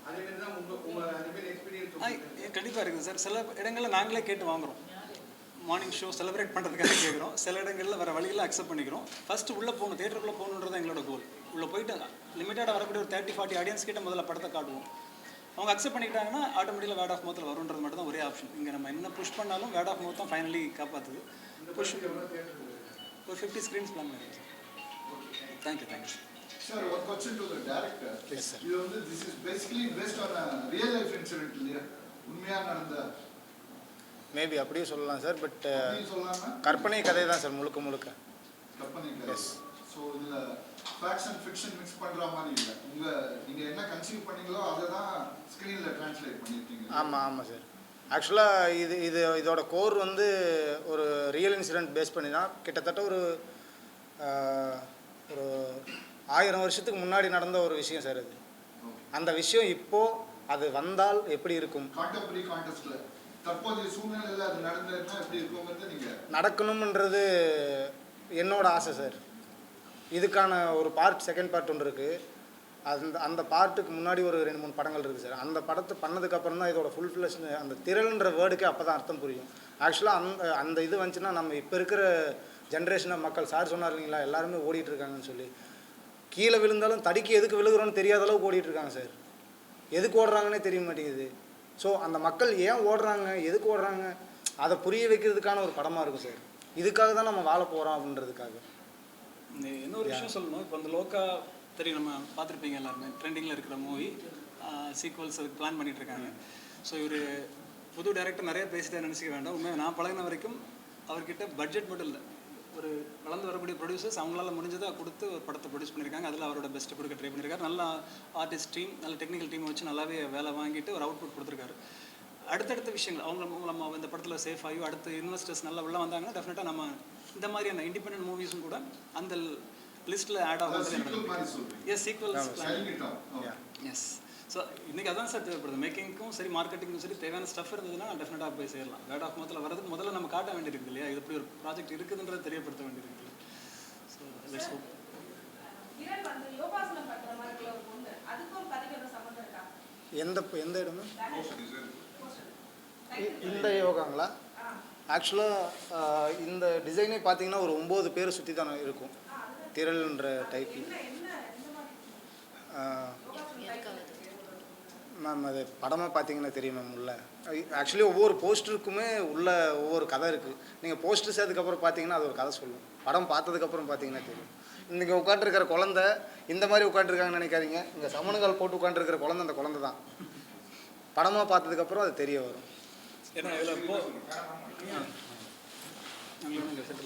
கண்டிப்பாக இருக்குது சார். சில இடங்களில் நாங்களே கேட்டு வாங்குறோம். மார்னிங் ஷோ செலிப்ரேட் பண்ணுறதுக்காக கேட்குறோம் சில இடங்களில் வர வழியில் அக்செப்ட் பண்ணிக்கிறோம். ஃபஸ்ட்டு உள்ளே போகணும் தேட்டருக்குள்ளே போகணுன்றது எங்களோட கோல் உள்ளே போயிட்டு லிமிட்டடாக வரக்கூடிய ஒரு தேர்ட்டி ஃபார்ட்டி ஆடியன்ஸ் கிட்ட முதல்ல படத்தை காட்டுவோம். அவங்க அக்செப்ட் பண்ணிக்கிட்டாங்கன்னா ஆட்டோமேட்டிக்காக வேர்ட் ஆஃப் மவுத்தில் வருன்றது மட்டும் தான் ஒரே ஆப்ஷன் இங்கே நம்ம என்ன புஷ் பண்ணாலும் வேர்ட் ஆஃப் மவுத் தான் ஃபைனலி காப்பாற்றுது புஷ் ஒரு ஃபிஃப்டி ஸ்க்ரீன்ஸ் பிளான் பண்ணிடுறோம் thank you thank you Sir, one question to the director. Please, sir. இது வந்து this is basically based on a real life incident இல்லையா? உண்மையா நடந்த மேபி அப்படியே சொல்லலாம் சார் பட் அப்படின்னு சொல்லாம கற்பனை கதை தான் சார் முழுக்க முழுக்க. கற்பனை Yes. ஸோ இதுல ஃபேக்ட்ஸ் அண்ட் ஃபிக்ஷன் மிக்ஸ் பண்ற மாதிரி இல்லை. உங்க நீங்க என்ன கன்சீவ் பண்ணீங்களோ அதை தான் ஸ்க்ரீன்ல டிரான்ஸ்லேட் பண்ணிருக்கீங்க ஆமாம் ஆமாம் சார் ஆக்சுவலாக இது இது இதோட கோர் வந்து ஒரு ரியல் இன்சிடென்ட் பேஸ் பண்ணி தான் கிட்டத்தட்ட ஒரு ஒரு ஆயிரம் வருஷத்துக்கு முன்னாடி நடந்த ஒரு விஷயம் சார் அது. அந்த விஷயம் இப்போது அது வந்தால் எப்படி இருக்கும்? நடக்கணும்ன்றது என்னோட ஆசை சார். இதுக்கான ஒரு பார்ட் செகண்ட் பார்ட் ஒன்று இருக்குது அந்த அந்த பார்ட்டுக்கு முன்னாடி ஒரு ரெண்டு மூணு படங்கள் இருக்குது சார். அந்த படத்தை பண்ணதுக்கப்புறம் தான் இதோட ஃபுல் ஃப்ளஷ் அந்த திரள்ன்ற வேர்டுக்கே அப்போ தான் அர்த்தம் புரியும். ஆக்சுவலாக அந்த அந்த இது வந்துச்சுன்னா நம்ம இப்போ இருக்கிற ஜென்ரேஷன் மக்கள் சார் சொன்னார் இல்லைங்களா? எல்லாருமே ஓடிட்டு இருக்காங்கன்னு சொல்லி. கீழே விழுந்தாலும் தடிக்கு எதுக்கு விழுகிறோன்னு தெரியாத அளவுக்கு ஓடிட்டு இருக்காங்க சார். எதுக்கு ஓடுறாங்கன்னே தெரிய மாட்டேங்குது. ஸோ அந்த மக்கள் ஏன் ஓடுறாங்க? எதுக்கு ஓடுறாங்க? அதை புரிய வைக்கிறதுக்கான ஒரு படமாக இருக்கும் சார். இதுக்காக தான் நம்ம வாழ போகிறோம் அப்படின்றதுக்காக. இன்னொரு விஷயம் சொல்லணும். இப்போ இந்த லோக்கா தெரியும். நம்ம பார்த்துருப்பீங்க எல்லாருமே. ட்ரெண்டிங்கில் இருக்கிற மூவி சீக்வல்ஸ் அதுக்கு பிளான் பண்ணிட்டு இருக்காங்க. ஸோ இவர் புது டைரக்டர் நிறைய பேசிட்டே நினச்சிக்க வேண்டாம். உண்மையாக நான் பழகின வரைக்கும் அவர்கிட்ட பட்ஜெட் மட்டும் இல்லை. ஒரு வளர்ந்து வரக்கூடிய ப்ரொடியூசர்ஸ் அவங்களால முடிஞ்சதை கொடுத்து ஒரு படத்தை ப்ரொடியூஸ் பண்ணியிருக்காங்க. அதில் அவரோட பெஸ்ட்டு கொடுக்க ட்ரை பண்ணியிருக்காரு. நல்ல ஆர்டிஸ்ட் டீம் நல்ல டெக்னிக்கல் டீம் வச்சு நல்லாவே வேலை வாங்கிட்டு ஒரு அவுட்புட் கொடுத்துருக்காரு. அடுத்தடுத்த விஷயங்கள் அவங்க மூலமா இந்த படத்தில் சேஃப் ஆகி அடுத்து இன்வெஸ்டர்ஸ் நல்லா உள்ள வந்தாங்கன்னா டெஃபினட்டாக நம்ம இந்த மாதிரியான இண்டிபெண்டன்ட் மூவிஸும் கூட அந்த லிஸ்ட்டில் ஆட் ஆகும் எஸ் சீக்வல்ஸ். எஸ் ஸோ இன்றைக்கி அதான் சார் தேவைப்படுது. மேக்கிங்க்கும் சரி மார்க்கெட்டிங்கும் சரி தேவையான ஸ்டஃப் இருந்ததுன்னா டெஃபினட்டாக போய் சேரலாம். வேர்ட் ஆஃப் மத்தில் வரதுக்கு முதல்ல நம்ம காட்ட வேண்டியிருக்கு இல்லையா? இது இப்படி ஒரு ப்ராஜெக்ட் இருக்குதுன்றதை தெரியப்படுத்த வேண்டியிருக்கு ஸோ லெட்ஸ் ஹோப் எந்த எந்த இடமே? இந்த யோகாங்களா? ஆக்சுவலாக இந்த டிசைனே பார்த்தீங்கன்னா ஒரு ஒம்பது பேர் சுற்றி தான் இருக்கும். திரள்ன்ற டைப் மேம் அது படமாக பார்த்தீங்கன்னா தெரியும் மேம் உள்ள. ஆக்சுவலி ஒவ்வொரு போஸ்டருக்குமே உள்ள ஒவ்வொரு கதை இருக்குது நீங்கள் போஸ்டர் சேர்த்துக்கப்புறம் பார்த்தீங்கன்னா அது ஒரு கதை சொல்லும். படம் பார்த்ததுக்கப்புறம் பார்த்தீங்கன்னா தெரியும். இன்றைக்கி உட்காந்துருக்கிற குழந்த இந்த மாதிரி உட்காந்துருக்காங்கன்னு நினைக்காதீங்க. இங்கே சமணங்கால் போட்டு உட்காந்துருக்கிற குழந்தை அந்த குழந்தை தான். படமாக பார்த்ததுக்கப்புறம் அது தெரிய வரும். ஏன்னா இதில்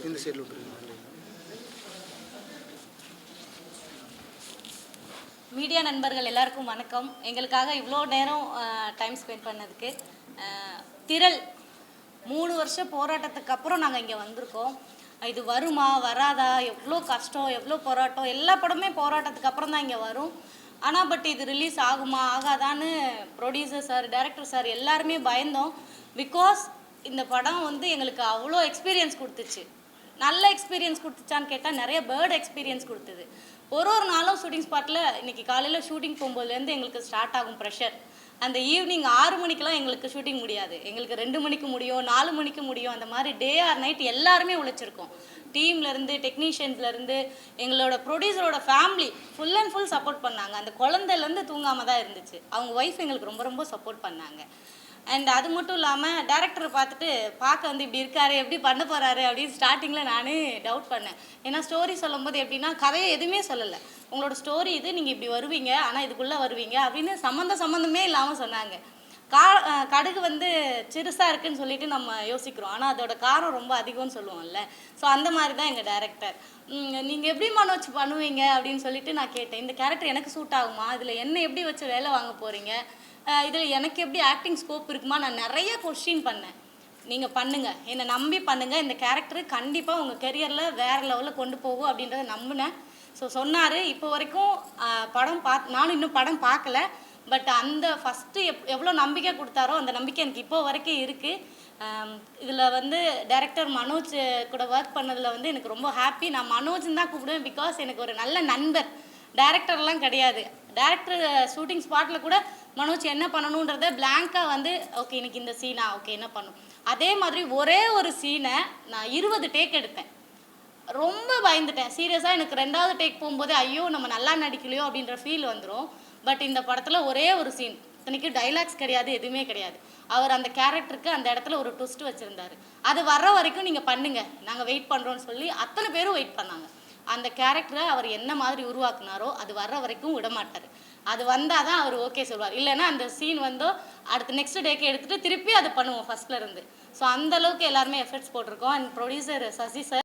இந்த சைடில் விட்டுருங்க. மீடியா நண்பர்கள் எல்லாருக்கும் வணக்கம். எங்களுக்காக இவ்வளோ நேரம் டைம் ஸ்பெண்ட் பண்ணதுக்கு திரள். மூணு வருஷம் போராட்டத்துக்கு அப்புறம் நாங்கள் இங்கே வந்திருக்கோம். இது வருமா வராதா எவ்வளோ கஷ்டம் எவ்வளோ போராட்டம் எல்லா படமே போராட்டத்துக்கு அப்புறம் தான் இங்கே வரும். ஆனால் பட் இது ரிலீஸ் ஆகுமா ஆகாதான்னு ப்ரொடியூசர் சார் டைரக்டர் சார் எல்லாருமே பயந்தோம். பிகாஸ் இந்த படம் வந்து எங்களுக்கு அவ்வளோ எக்ஸ்பீரியன்ஸ் கொடுத்துச்சு. நல்ல எக்ஸ்பீரியன்ஸ் கொடுத்துச்சான்னு கேட்டால் நிறைய பேர்டு எக்ஸ்பீரியன்ஸ் கொடுத்தது. ஒரு ஒரு நாளும் ஷூட்டிங் ஸ்பாட்டில் இன்னைக்கு காலையில் ஷூட்டிங் போகும்போதுலேருந்து எங்களுக்கு ஸ்டார்ட் ஆகும் ப்ரெஷர் அந்த ஈவினிங் ஆறு மணிக்கெலாம் எங்களுக்கு ஷூட்டிங் முடியாது. எங்களுக்கு ரெண்டு மணிக்கு முடியும் நாலு மணிக்கு முடியும். அந்த மாதிரி டே ஆர் நைட் எல்லாருமே உழைச்சிருக்கோம். டீம்லேருந்து டெக்னீஷியன்ஸ்லேருந்து எங்களோட ப்ரொடியூசரோட family full and full support பண்ணாங்க. அந்த குழந்தைலேருந்து தூங்காமல் தான் இருந்துச்சு. அவங்க ஒய்ஃப் எங்களுக்கு ரொம்ப ரொம்ப சப்போர்ட் பண்ணாங்க. அண்ட் அது மட்டும் இல்லாமல் டேரக்டரை பார்த்துட்டு பார்க்க வந்து இப்படி இருக்காரு எப்படி பண்ண போகிறாரு அப்படின்னு ஸ்டார்டிங்கில் நானே டவுட் பண்ணேன். ஏன்னா ஸ்டோரி சொல்லும்போது எப்படின்னா கதையை எதுவுமே சொல்லலை. உங்களோட ஸ்டோரி இது நீங்கள் இப்படி வருவீங்க ஆனால் இதுக்குள்ளே வருவீங்க அப்படின்னு சம்மந்த சம்மந்தமே இல்லாமல் சொன்னாங்க. கா கடுகு வந்து சிறுசாக இருக்குன்னு சொல்லிட்டு நம்ம யோசிக்கிறோம். ஆனால் அதோட காரம் ரொம்ப அதிகம்னு சொல்லுவோம்ல. ஸோ அந்த மாதிரி தான் எங்கள் டேரக்டர் நீங்கள் எப்படி மனோஜ் பண்ணுவீங்க? அப்படின்னு சொல்லிட்டு நான் கேட்டேன். இந்த கேரக்டர் எனக்கு சூட் ஆகுமா? இதில் என்ன எப்படி வச்சு வேலை வாங்க போகிறீங்க இதில் எனக்கு எப்படி ஆக்டிங் ஸ்கோப் இருக்குமா? நான் நிறைய கொஷின் பண்ணேன். நீங்கள் பண்ணுங்கள் என்னை நம்பி பண்ணுங்கள் இந்த கேரக்டர் கண்டிப்பாக உங்கள் கெரியரில் வேறு லெவலில் கொண்டு போகும் அப்படின்றத நம்பினேன். ஸோ சொன்னார். இப்போ வரைக்கும் படம் பார்த்து நானும் இன்னும் படம் பார்க்கல. பட் அந்த ஃபஸ்ட்டு எப் எவ்வளோ நம்பிக்கை கொடுத்தாரோ அந்த நம்பிக்கை எனக்கு இப்போ வரைக்கும் இருக்குது இதில் வந்து டைரக்டர் மனோஜ் கூட ஒர்க் பண்ணதில் வந்து எனக்கு ரொம்ப ஹாப்பி நான் மனோஜ்னு தான் கூப்பிடுவேன் பிகாஸ் எனக்கு ஒரு நல்ல நண்பர். டேரக்டர்லாம் கிடையாது. டேரக்டர் ஷூட்டிங் ஸ்பாட்டில் கூட மனோஜ் என்ன பண்ணணுன்றத பிளாங்காக வந்து ஓகே இன்னைக்கு இந்த சீனா ஓகே என்ன பண்ணும். அதே மாதிரி ஒரே ஒரு சீனை நான் இருபது டேக் எடுத்தேன். ரொம்ப பயந்துட்டேன். சீரியஸாக எனக்கு ரெண்டாவது டேக் போகும்போதே ஐயோ நம்ம நல்லா நடிக்கலையோ அப்படின்ற ஃபீல் வந்துடும் பட் இந்த படத்தில் ஒரே ஒரு சீன் இத்தனைக்கு டைலாக்ஸ் கிடையாது எதுவுமே கிடையாது. அவர் அந்த கேரக்டருக்கு அந்த இடத்துல ஒரு ட்விஸ்ட் வச்சுருந்தாரு. அது வர்ற வரைக்கும் நீங்கள் பண்ணுங்கள் நாங்கள் வெயிட் பண்ணுறோன்னு சொல்லி அத்தனை பேரும் வெயிட் பண்ணாங்க. அந்த கேரக்டரை அவர் என்ன மாதிரி உருவாக்குனாரோ அது வர்ற வரைக்கும் விட மாட்டார் அது வந்தால் தான் அவர் ஓகே சொல்வார் இல்லைன்னா அந்த சீன் வந்தோ அடுத்த நெக்ஸ்ட் டேக்கு எடுத்துகிட்டு திருப்பி அது பண்ணுவோம் ஃபர்ஸ்ட்ல இருந்து. ஸோ அந்த அளவுக்கு எல்லாருமே எஃபர்ட்ஸ் போட்டிருக்கோம். And producer Sasi sir